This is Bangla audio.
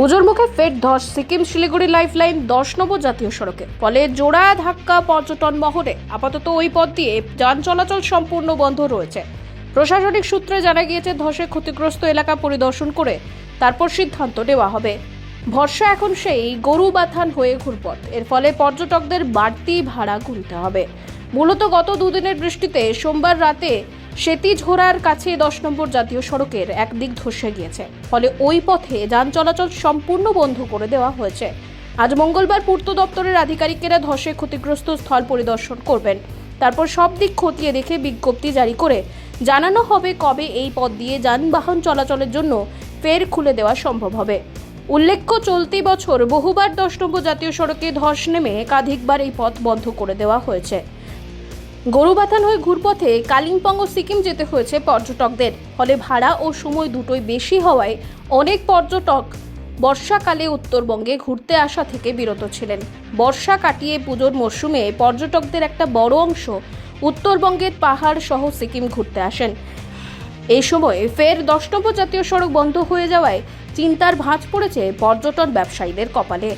পুজোর মুখে ফের ধস, সিকিম, শিলিগুড়ি লাইফ লাইন দশ নব জাতীয় সড়কে। ফলে জোড়া ধাক্কা পর্যটন মহরে আপাতত ওই পথ দিয়ে যান চলাচল সম্পূর্ণ বন্ধ রয়েছে। প্রশাসনিক সূত্রে জানা গিয়েছে, ধসে ক্ষতিগ্রস্ত এলাকা পরিদর্শন করে তারপর সিদ্ধান্ত নেওয়া হবে। ভরসা এখন সেই গরু বাথান হয়ে ঘুরপথ। এর ফলে পর্যটকদের বাড়তি ভাড়া গুনতে হবে। মূলত গত দুদিনের বৃষ্টিতে সোমবার রাতে সেতিঝোড়ার কাছে দশ নম্বর জাতীয় সড়কের একদিক ধসে গিয়েছে। ফলে ওই পথে যান চলাচল সম্পূর্ণ বন্ধ করে দেওয়া হয়েছে। আজ মঙ্গলবার পূর্ত দপ্তরের আধিকারিকেরা ধসে ক্ষতিগ্রস্ত স্থল পরিদর্শন করবেন। তারপর সব দিক খতিয়ে দেখে বিজ্ঞপ্তি জারি করে জানানো হবে কবে এই পথ দিয়ে যানবাহন চলাচলের জন্য ফের খুলে দেওয়া সম্ভব হবে। উল্লেখ্য, চলতি বছর বহুবার দশ নম্বর জাতীয় সড়কে ধস নেমে একাধিকবার এই পথ বন্ধ করে দেওয়া হয়েছে। গরুবাথান হয়ে ঘুরপথে কালিম্পং ও সিকিম যেতে হয়েছে পর্যটকদের। ফলে ভাড়া ও সময় দুটোই বেশি হওয়ায় অনেক পর্যটক বর্ষাকালে উত্তরবঙ্গে ঘুরতে আসা থেকে বিরত ছিলেন। বর্ষা কাটিয়ে পুজোর মরশুমে পর্যটকদের একটা বড় অংশ উত্তরবঙ্গের পাহাড় সহ সিকিম ঘুরতে আসেন। এই সময় ফের দশ জাতীয় সড়ক বন্ধ হয়ে যাওয়ায় চিন্তার ভাঁজ পড়েছে পর্যটন ব্যবসায়ীদের কপালে।